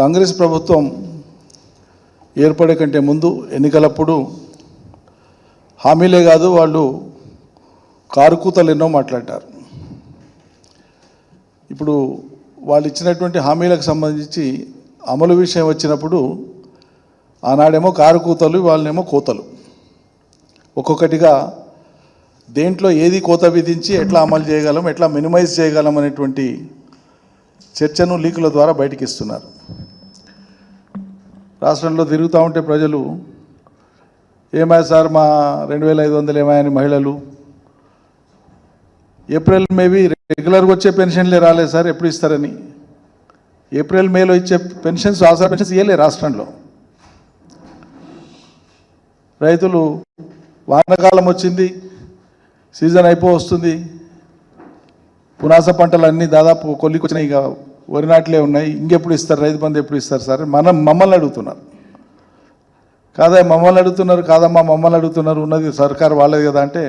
కాంగ్రెస్ ప్రభుత్వం ఏర్పడే కంటే ముందు ఎన్నికలప్పుడు హామీలే కాదు వాళ్ళు కారుకూతలు ఎన్నో మాట్లాడారు. ఇప్పుడు వాళ్ళు ఇచ్చినటువంటి హామీలకు సంబంధించి అమలు విషయం వచ్చినప్పుడు ఆనాడేమో కారుకూతలు వాళ్ళనేమో కోతలు. ఒక్కొక్కటిగా దేంట్లో ఏది కోత విధించి ఎట్లా అమలు చేయగలం ఎట్లా మినిమైజ్ చేయగలం అనేటువంటి చర్చను లీకుల ద్వారా బయటికి ఇస్తున్నారు రాష్ట్రంలో తిరుగుతూ ఉంటే ప్రజలు ఏమాయ సార్ మా రెండు వేల ఐదు వందలు ఏమాయని మహిళలు? ఏప్రిల్ మేబీ రెగ్యులర్గా వచ్చే పెన్షన్లే రాలేదు సార్ ఎప్పుడు ఇస్తారని. ఏప్రిల్ మేలో ఇచ్చే పెన్షన్స్ ఆసరా పెన్షన్స్ ఇవ్వలే రాష్ట్రంలో. రైతులు వానాకాలం వచ్చింది సీజన్ అయిపో వస్తుంది. పునాస పంటలు అన్నీ దాదాపు కొల్లికొచ్చినాయి ఇక వరి నాట్లే ఉన్నాయి ఇంకెప్పుడు ఇస్తారు రైతు బంధు ఎప్పుడు ఇస్తారు సార్? మనం మమ్మల్ని అడుగుతున్నారు. కాదా మమ్మల్ని అడుగుతున్నారు కాదమ్మా మమ్మల్ని అడుగుతున్నారు ఉన్నది సర్కారు వాళ్ళది కదా అంటే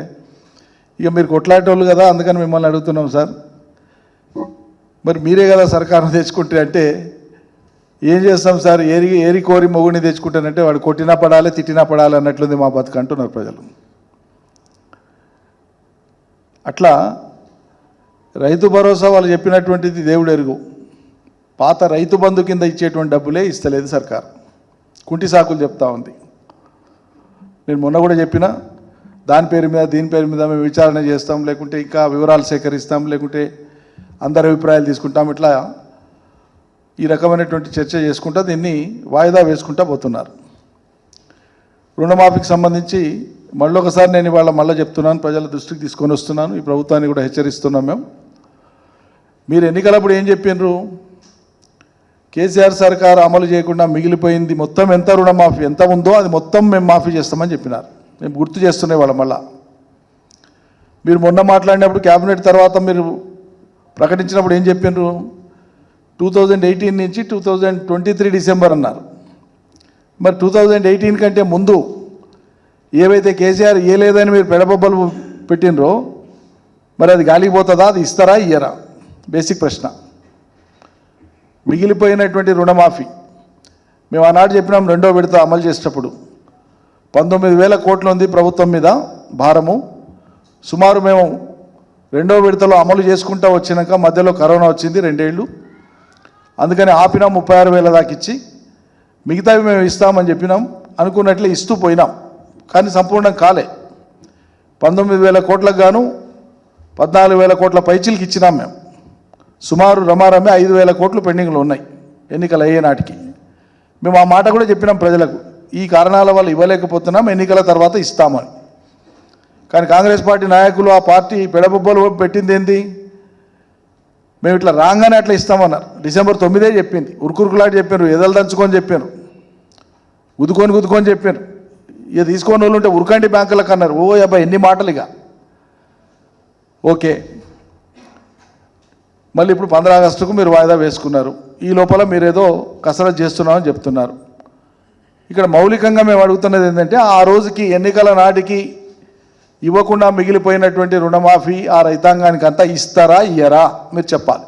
ఇక మీరు కొట్లాటోళ్ళు కదా అందుకని మిమ్మల్ని అడుగుతున్నాం సార్. మరి మీరే కదా సర్కారం తెచ్చుకుంటే అంటే ఏం చేస్తాం సార్? ఏరి ఏరి కోరి మొగుడిని తెచ్చుకుంటానంటే వాడు కొట్టినా పడాలి తిట్టినా పడాలి అన్నట్లుంది మా బతుకు అంటున్నారు ప్రజలు. అట్లా రైతు భరోసా వాళ్ళు చెప్పినటువంటిది దేవుడు ఎరుగు. పాత రైతు బంధు కింద ఇచ్చేటువంటి డబ్బులే ఇస్తలేదు సర్కార్. కుంటి సాకులు చెప్తా ఉంది. నేను మొన్న కూడా చెప్పిన దాని పేరు మీద దీని పేరు మీద మేము విచారణ చేస్తాం లేకుంటే ఇంకా వివరాలు సేకరిస్తాం లేకుంటే అందరి అభిప్రాయాలు తీసుకుంటాం ఇట్లా ఈ రకమైనటువంటి చర్చ చేసుకుంటా దీన్ని వాయిదా వేసుకుంటా పోతున్నారు. రుణమాఫీకి సంబంధించి మళ్ళీ ఒకసారి నేను ఇవాళ మళ్ళీ చెప్తున్నాను ప్రజల దృష్టికి తీసుకొని వస్తున్నాను ఈ ప్రభుత్వాన్ని కూడా హెచ్చరిస్తున్నాం మేము. మీరు ఎన్నికలప్పుడు ఏం చెప్పినారు? కేసీఆర్ సర్కార్ అమలు చేయకుండా మిగిలిపోయింది మొత్తం ఎంత రుణమాఫీ ఎంత ఉందో అది మొత్తం మేము మాఫీ చేస్తామని చెప్పినారు. మేము గుర్తు చేస్తున్నాయి వాళ్ళ మళ్ళా. మీరు మొన్న మాట్లాడినప్పుడు క్యాబినెట్ తర్వాత మీరు ప్రకటించినప్పుడు ఏం చెప్పినారు? టూ థౌజండ్ ఎయిటీన్ నుంచి two thousand twenty three December అన్నారు. మరి టూ థౌజండ్ ఎయిటీన్ కంటే ముందు ఏవైతే కేసీఆర్ ఏ లేదని మీరు పెడబొబ్బలు పెట్టినరో మరి అది గాలిపోతుందా అది ఇస్తారా? ఇయ్యరా? బేసిక్ ప్రశ్న. మిగిలిపోయినటువంటి రుణమాఫీ. మేము ఆనాడు చెప్పినాం రెండో విడత అమలు చేసేటప్పుడు. పంతొమ్మిది వేల కోట్లు ఉంది ప్రభుత్వం మీద భారము. సుమారు మేము రెండో విడతలో అమలు చేసుకుంటూ వచ్చినాక మధ్యలో కరోనా వచ్చింది రెండేళ్ళు అందుకని ఆపినా ముప్పై ఆరు వేల దాకా ఇచ్చి మిగతావి మేము ఇస్తామని చెప్పినాం. అనుకున్నట్లే ఇస్తూ పోయినాం. కానీ సంపూర్ణం కాలే. పంతొమ్మిది వేల కోట్లకు గాను పద్నాలుగు వేల కోట్ల పైచీలకి ఇచ్చినాం మేము. సుమారు రమారమే ఐదు వేల కోట్లు పెండింగ్లు ఉన్నాయి ఎన్నికలు అయ్యే నాటికి. మేము ఆ మాట కూడా చెప్పినాం ప్రజలకు. ఈ కారణాల వల్ల ఇవ్వలేకపోతున్నాం ఎన్నికల తర్వాత ఇస్తామని. కానీ కాంగ్రెస్ పార్టీ నాయకులు ఆ పార్టీ పెడబొబ్బలు పెట్టింది ఏంది? మేము ఇట్లా రాగానే అట్లా ఇస్తామన్నారు. డిసెంబర్ తొమ్మిదే చెప్పింది. ఉరుకురుకులాంటి చెప్పారు ఎదలు దంచుకొని చెప్పారు గుద్దుకొని గుద్దుకొని చెప్పారు ఇక తీసుకొని వాళ్ళు ఉంటే ఉరకండి బ్యాంకులకు అన్నారు. ఓ అబ్బాయి ఎన్ని మాటలు ఇక. ఓకే. మళ్ళీ ఇప్పుడు పంద్రా ఆగస్టుకు మీరు వాయిదా వేసుకున్నారు. ఈ లోపల మీరు ఏదో కసరత్ చేస్తున్నామని చెప్తున్నారు. ఇక్కడ మౌలికంగా మేము అడుగుతున్నది ఏంటంటే ఆ రోజుకి ఎన్నికల నాటికి ఇవ్వకుండా మిగిలిపోయినటువంటి రుణమాఫీ ఆ రైతాంగానికి అంతా ఇస్తారా ఇయ్యరా? మీరు చెప్పాలి.